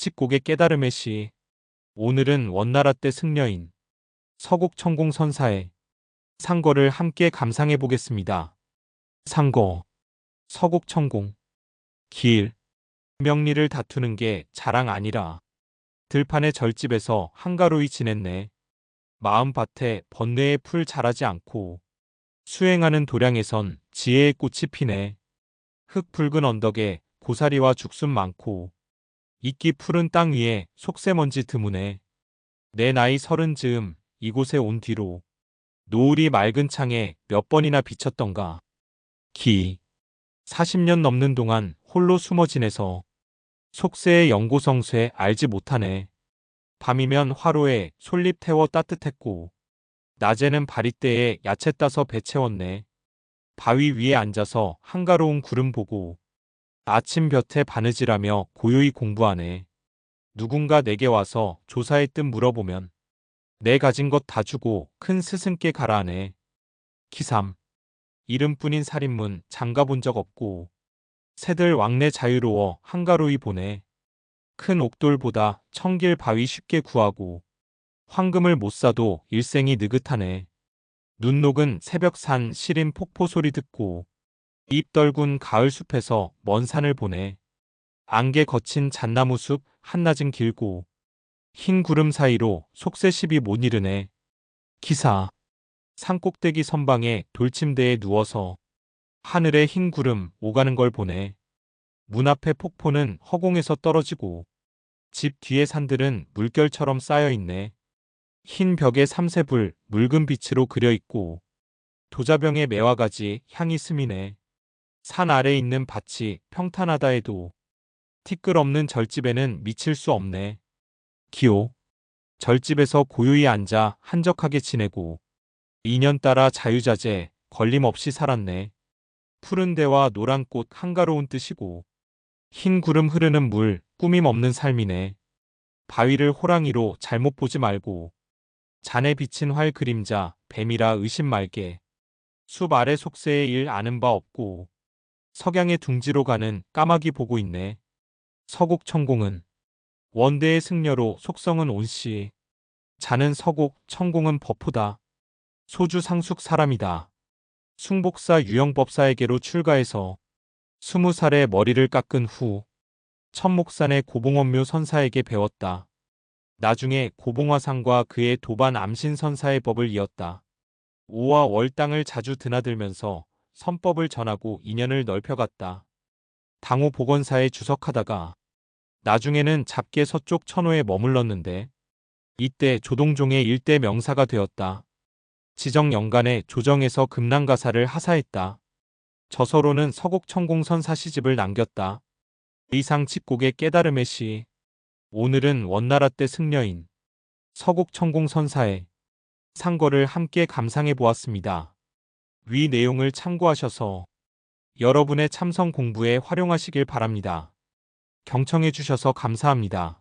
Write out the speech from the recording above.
칙곡의 깨달음의 시. 오늘은 원나라 때 승려인 서곡 천공 선사의 상거를 함께 감상해 보겠습니다. 상거. 서곡 천공. 길. 명리를 다투는 게 자랑 아니라 들판의 절집에서 한가로이 지냈네. 마음밭에 번뇌의 풀 자라지 않고 수행하는 도량에선 지혜의 꽃이 피네. 흙 붉은 언덕에 고사리와 죽순 많고 이끼 푸른 땅 위에 속세먼지 드무네. 내 나이 서른 즈음 이곳에 온 뒤로 노을이 맑은 창에 몇 번이나 비쳤던가. 기. 40년 넘는 동안 홀로 숨어 지내서 속세의 연고성쇠 알지 못하네. 밤이면 화로에 솔잎 태워 따뜻했고 낮에는 바리대에 야채 따서 배 채웠네. 바위 위에 앉아서 한가로운 구름 보고 아침 볕에 바느질하며 고요히 공부하네. 누군가 내게 와서 조사의 뜻 물어보면 내 가진 것 다 주고 큰 스승께 가라하네. 기삼. 이름뿐인 살인문 장가 본 적 없고 새들 왕래 자유로워 한가로이 보내. 큰 옥돌보다 청길 바위 쉽게 구하고 황금을 못 사도 일생이 느긋하네. 눈 녹은 새벽산 시린 폭포 소리 듣고 입 떨군 가을 숲에서 먼 산을 보내. 안개 거친 잣나무 숲 한낮은 길고 흰 구름 사이로 속새십이 못 이르네. 기사. 산 꼭대기 선방에 돌침대에 누워서 하늘에 흰 구름 오가는 걸 보네. 문 앞에 폭포는 허공에서 떨어지고 집 뒤의 산들은 물결처럼 쌓여 있네. 흰 벽에 삼세불 묽은 빛으로 그려 있고 도자병에 매화가지 향이 스미네. 산 아래 있는 밭이 평탄하다 해도 티끌 없는 절집에는 미칠 수 없네. 기호. 절집에서 고요히 앉아 한적하게 지내고 2년 따라 자유자재 걸림없이 살았네. 푸른 데와 노란 꽃 한가로운 뜻이고 흰 구름 흐르는 물 꾸밈 없는 삶이네. 바위를 호랑이로 잘못 보지 말고 잔에 비친 활 그림자 뱀이라 의심 말게. 숲 아래 속세의 일 아는 바 없고 석양의 둥지로 가는 까마귀 보고 있네. 서곡 천공은 원대의 승려로 속성은 온씨. 자는 서곡 천공은 버프다. 소주 상숙 사람이다. 숭복사 유영법사에게로 출가해서 스무 살에 머리를 깎은 후 천목산의 고봉원묘 선사에게 배웠다. 나중에 고봉화상과 그의 도반 암신 선사의 법을 이었다. 오와 월 땅을 자주 드나들면서 선법을 전하고 인연을 넓혀갔다. 당호 보건사에 주석하다가 나중에는 잡계 서쪽 천호에 머물렀는데 이때 조동종의 일대 명사가 되었다. 지정 연간에 조정에서 금난가사를 하사했다. 저서로는 서곡천공선 사 시집을 남겼다. 이상 칙곡의 깨달음의 시. 오늘은 원나라 때 승려인 서곡천공선사의 상거를 함께 감상해 보았습니다. 위 내용을 참고하셔서 여러분의 참성 공부에 활용하시길 바랍니다. 경청해 주셔서 감사합니다.